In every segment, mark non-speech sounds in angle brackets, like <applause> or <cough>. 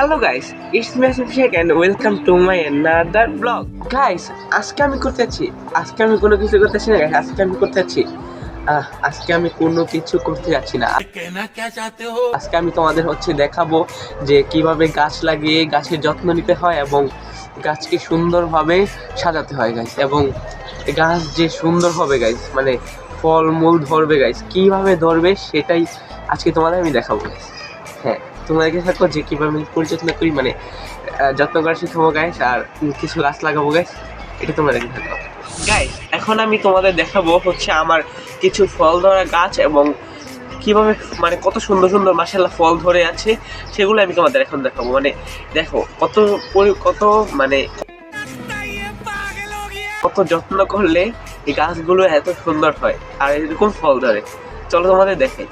Hello guys it's massive Sheikh and welcome to my another blog guys আজকে আমি করতে যাচ্ছি আজকে আমি কোনো কিছু করতে যাচ্ছি না গাইস আজকে আমি করতে যাচ্ছি আজকে আমি কোনো কিছু করতে যাচ্ছি না। আজকে আমি তোমাদের হচ্ছে দেখাবো যে কীভাবে গাছ লাগিয়ে গাছের যত্ন নিতে হয় এবং গাছকে সুন্দরভাবে সাজাতে হয় গাইস এবং গাছ যে সুন্দর হবে গাইস মানে ফলমূল ধরবে গাইস কীভাবে ধরবে সেটাই আজকে তোমাদের আমি দেখাবো গাইস তোমাদেরকে থাকব যে কীভাবে আমি পরিচর্যা করি মানে যত্ন করা শিখাবো গাইস আর কিছু গাছ লাগাবো গাইস এটা তোমাদেরকে থাকো। গাইস এখন আমি তোমাদের দেখাবো হচ্ছে আমার কিছু ফল ধরা গাছ এবং কীভাবে মানে কত সুন্দর সুন্দর মাসাল্লাহ ফল ধরে আছে, সেগুলো আমি তোমাদের এখন দেখাবো। মানে দেখো, কত কত মানে কত যত্ন করলে এই গাছগুলো এত সুন্দর হয়, আর এরকম ফল ধরে। চলো তোমাদের দেখাই।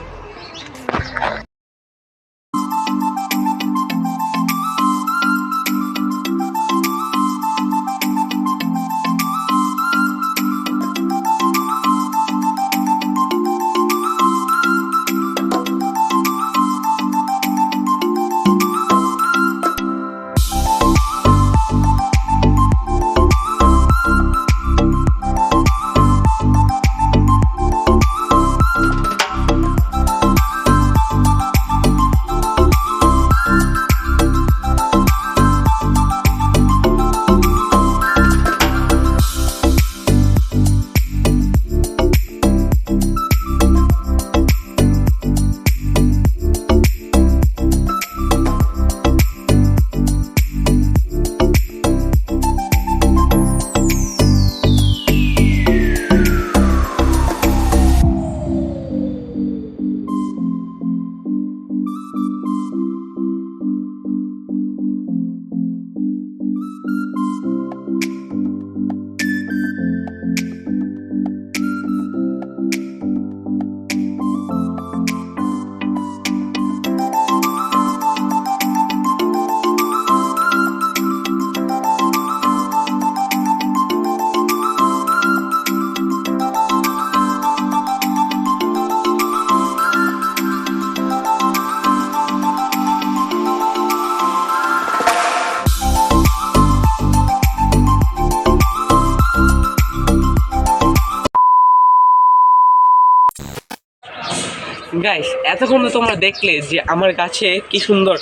গাইস এতক্ষণ তো তোমরা দেখলে যে আমার গাছে কি সুন্দর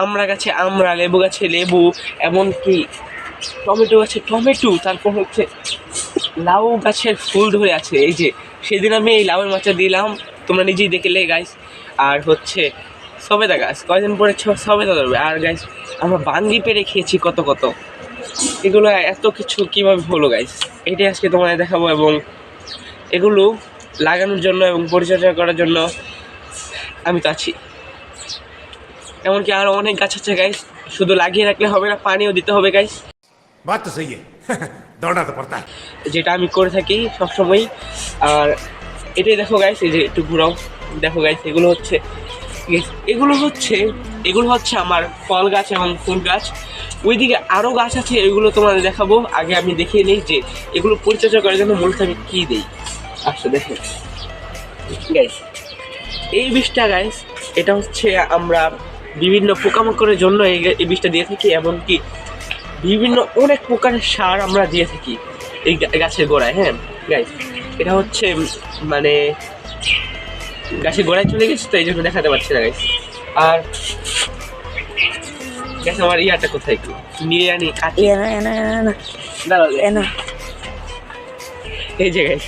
আমড়া গাছে আমরা, লেবু গাছে লেবু, এমনকি টমেটো গাছে টমেটো, তারপর হচ্ছে লাউ গাছের ফুল ধরে আছে। এই যে, সেদিন আমি এই লাউয়ের মাচা দিলাম, তোমরা নিজেই দেখলে গাইস আর হচ্ছে সবেদা গাছ কয়দিন পরে সবেদা ধরবে। আর গাইস আমরা বাঙ্গি পেরে খেয়েছি কত কত। এগুলো এত কিছু কীভাবে হলো গাইস এটাই আজকে তোমাদের দেখাবো এবং এগুলো লাগানোর জন্য এবং পরিচর্যা করার জন্য আমি তো আছি। এমনকি আরও অনেক গাছ আছে গাইস শুধু লাগিয়ে রাখলে হবে না পানিও দিতে হবে গাইস <laughs> যেটা আমি করে থাকি সবসময়। আর এটাই দেখো গাইস এই যে একটু ঘুরাও। দেখো গাইস এগুলো হচ্ছে এগুলো হচ্ছে এগুলো হচ্ছে আমার ফল গাছ এবং ফুল গাছ। ওইদিকে আরও গাছ আছে এগুলো তোমাদের দেখাবো। আগে আমি দেখিয়ে নিই যে এগুলো পরিচর্যা করার জন্য মূলত আমি কী দিই। আচ্ছা দেখো গাইস এই বিষটা গাইস এটা হচ্ছে আমরা বিভিন্ন পোকামাকড়ের জন্য এই বিষটা দিয়ে থাকি এমনকি বিভিন্ন অনেক প্রকারের সার আমরা দিয়ে থাকি এই গাছের গোড়ায় হ্যাঁ? গাইস এটা হচ্ছে মানে গাছের গোড়ায় চলে গেছে তো এই জন্য দেখাতে পারছি না গাইস আর গাছ আমার ইয়াটা কোথায় একটু নিয়ে আনি কাটি। এনা এই যে guys,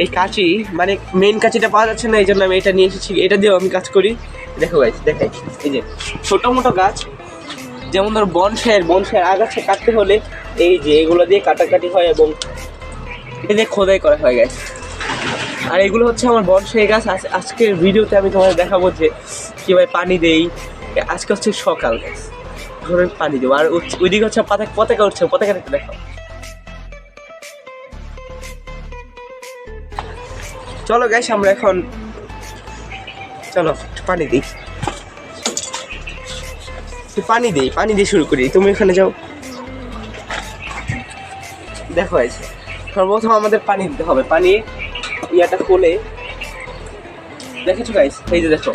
এই কাঁচি মানে মেন কাঁচিটা পাওয়া যাচ্ছে না এই জন্য আমি এটা নিয়ে এসেছি। এটা দিয়েও আমি কাজ করি। দেখো গাইস দেখাই। এই যে, ছোটো মোটো গাছ, যেমন ধর বনসাইয়ের বনসাইয়ের আগাছা কাটতে হলে এই যে এগুলো দিয়ে কাটাকাটি হয় এবং এটা দিয়ে খোদাই করা হয় গাছ আর এগুলো হচ্ছে আমার বনসাই গাছ। আজ- আজকের ভিডিওতে আমি তোমাদের দেখাবো যে কীভাবে পানি দেই। আজকে হচ্ছে সকাল গাছ ধরে পানি দেবো। আর ওই- ওইদিকে হচ্ছে পাতা পতাকা উঠছে, পতাকাটা দেখো চলো গাইস আমরা এখন চলো পানি দিই। পানি দিই, পানি দিয়ে শুরু করি। তুমি এখানে যাও। দেখো গাইস সর্বপ্রথম আমাদের পানি দিতে হবে। পানি ইয়াটা খুলে দেখেছ গাইস এই যে দেখো।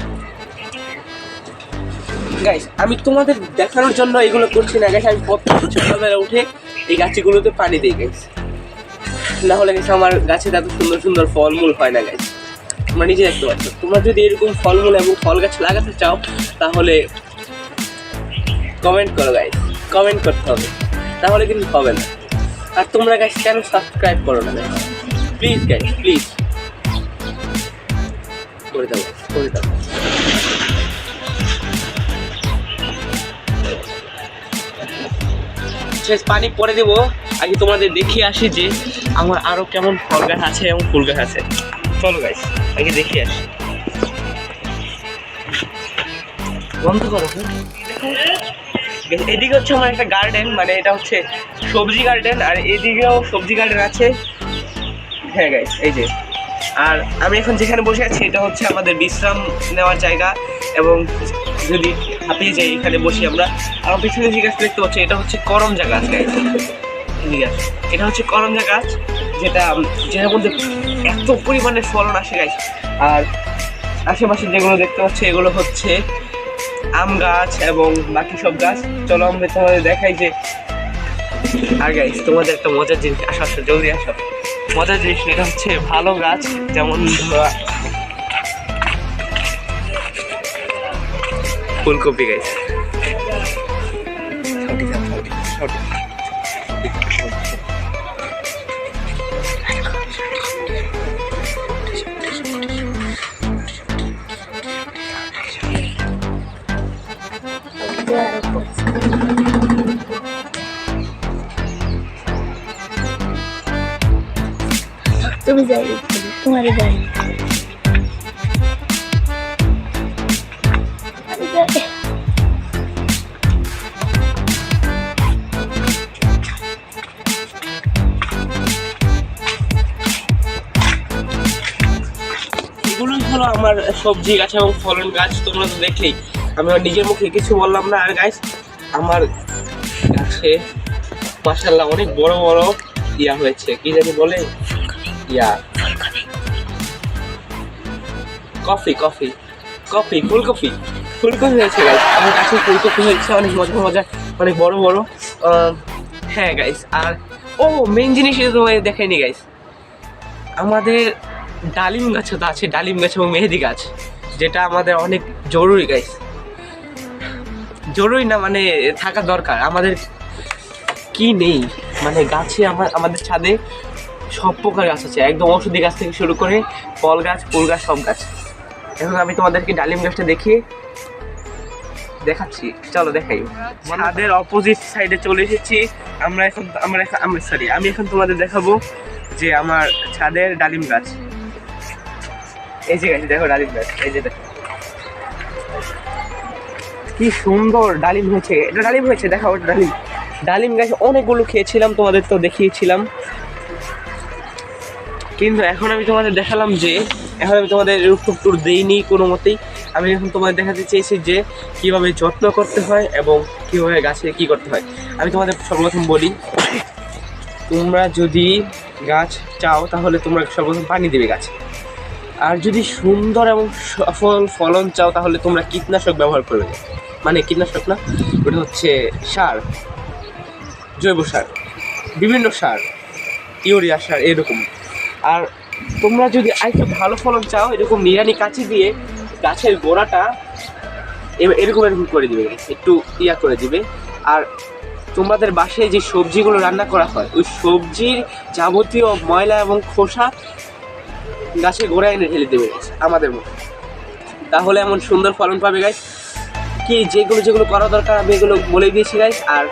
গাইস আমি তোমাদের দেখানোর জন্য এগুলো করছি না। গাইস আমি প্রত্যেক সকালবেলা উঠে এই গাছগুলোতে পানি দিই গাইস না হলে গেছে আমার গাছে এত সুন্দর সুন্দর ফলমূল হয় না গাইস তোমরা নিজে দেখতে পাচ্ছ। তোমরা যদি এরকম ফলমূল এবং ফল গাছ লাগাতে চাও, তাহলে কমেন্ট করো গাইস কমেন্ট করতে হবে। তাহলে কিন্তু হবে না। আর তোমরা গাইস কেন সাবস্ক্রাইব করো না গাইস প্লিজ গাইস প্লিজ করে দাও, করে শেষ পানি পরে দেবো। আগে তোমাদের দেখিয়ে আসি যে আমার আরও কেমন ফল গাছ আছে এবং ফুল গাছ আছে? চলো গাইস আগে দেখি আসি। বন্ধ করো এদিকে হচ্ছে আমার একটা গার্ডেন মানে এটা হচ্ছে সবজি গার্ডেন আর এদিকেও সবজি গার্ডেন আছে। হ্যাঁ গাইস এই যে। আর আমি এখন যেখানে বসে আছি, এটা হচ্ছে আমাদের বিশ্রাম নেওয়ার জায়গা এবং যদি হাঁপিয়ে যাই, এখানে বসি আমরা। আমার পিছনে যে গাছ দেখতে পাচ্ছি, এটা হচ্ছে করমজা গাছ গাইস এটা হচ্ছে করমজা গাছ, যেটা যেটার মধ্যে এত পরিমাণে ফলন আসে গাইস আর আশেপাশে যেগুলো দেখতে পাচ্ছি, এগুলো হচ্ছে আম গাছ এবং বাকি সব গাছ। চলো, আমরা তোমাদের দেখাই যে আর গাইস তোমাদের একটা মজার জিনিস আসো আসো, জলদি আসো। মজার জিনিস এটা হচ্ছে ভালো গাছ, যেমন ফুলকপি গাইস তুমি যাই। এগুলোই আমার সবজি গাছ এবং ফলন গাছ তোমরা তো দেখলেই। আমি নিজের মুখে কিছু বললাম না। আর গাছ আমার গাছে মাসাল্লাহ অনেক বড় বড় ইয়া হয়েছে। কি জানি বলে? ইয়া। কফি কফি কফি, ফুলকপি ফুলকপি হয়েছে গাইস আমার কাছে ফুলকপি হয়েছে, অনেক মজা মজা, অনেক বড় বড়। হ্যাঁ গাইস আর, ও মেন জিনিস তোমায় দেখাইনি গাইস আমাদের ডালিম গাছও তো আছে, ডালিম গাছ এবং মেহেদি গাছ, যেটা আমাদের অনেক জরুরি গাইস জরুরি না মানে থাকা দরকার। আমাদের কি নেই? মানে গাছে আমার, আমাদের ছাদে সব প্রকার গাছ আছে। একদম ওষুধি গাছ থেকে শুরু করে ফল গাছ, ফুল গাছ, সব গাছ। এখন আমি তোমাদেরকে ডালিম গাছটা দেখিয়ে দেখাচ্ছি। চলো দেখাই। ছাদের অপোজিট সাইডে চলে এসেছি। আমরা এখন আমরা এখন আমরা সরি আমি এখন তোমাদের দেখাবো যে আমার ছাদের ডালিম গাছ। এই যে গাছ দেখো ডালিম গাছ এই যে দেখো। কি সুন্দর ডালিম হয়েছে। এটা ডালিম হয়েছে দেখো ওটা ডালিম। ডালিম গাছ অনেকগুলো খেয়েছিলাম তোমাদের তো দেখিয়েছিলাম। কিন্তু এখন আমি তোমাদের দেখালাম যে এখন আমি তোমাদের রূপটুপ টুর দিইনি কোনো মতেই আমি এখন তোমাদের দেখাতে চেয়েছি যে কীভাবে যত্ন করতে হয় এবং কীভাবে গাছে কি করতে হয়। আমি তোমাদের সর্বপ্রথম বলি, তোমরা যদি গাছ চাও তাহলে তোমরা সর্বপ্রথম পানি দেবে গাছে। আর যদি সুন্দর এবং সফল ফলন চাও তাহলে তোমরা কীটনাশক ব্যবহার করবে। মানে কীটনাশক না, ওটা হচ্ছে সার, জৈব সার, বিভিন্ন সার, ইউরিয়া সার, এরকম। আর তোমরা যদি আরেকটু ভালো ফলন চাও, এরকম নিরানি কাছে দিয়ে গাছের গোড়াটা এরকম এরকম করে দিবে, একটু ইয়া করে দিবে। আর তোমাদের বাসায় যে সবজিগুলো রান্না করা হয়, ওই সবজির যাবতীয় ময়লা এবং খোসা গাছের গোড়ায় এনে ঢেলে দেবে গাছ আমাদের মতো। তাহলে এমন সুন্দর ফলন পাবে গাছ কি যেগুলো যেগুলো করা দরকার আমি এগুলো বলে দিয়েছি গাইস আর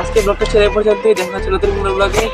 আজকে ব্লগটা ছেড়ে পর্যন্তই। দেখা হচ্ছে নতুন ব্লগে।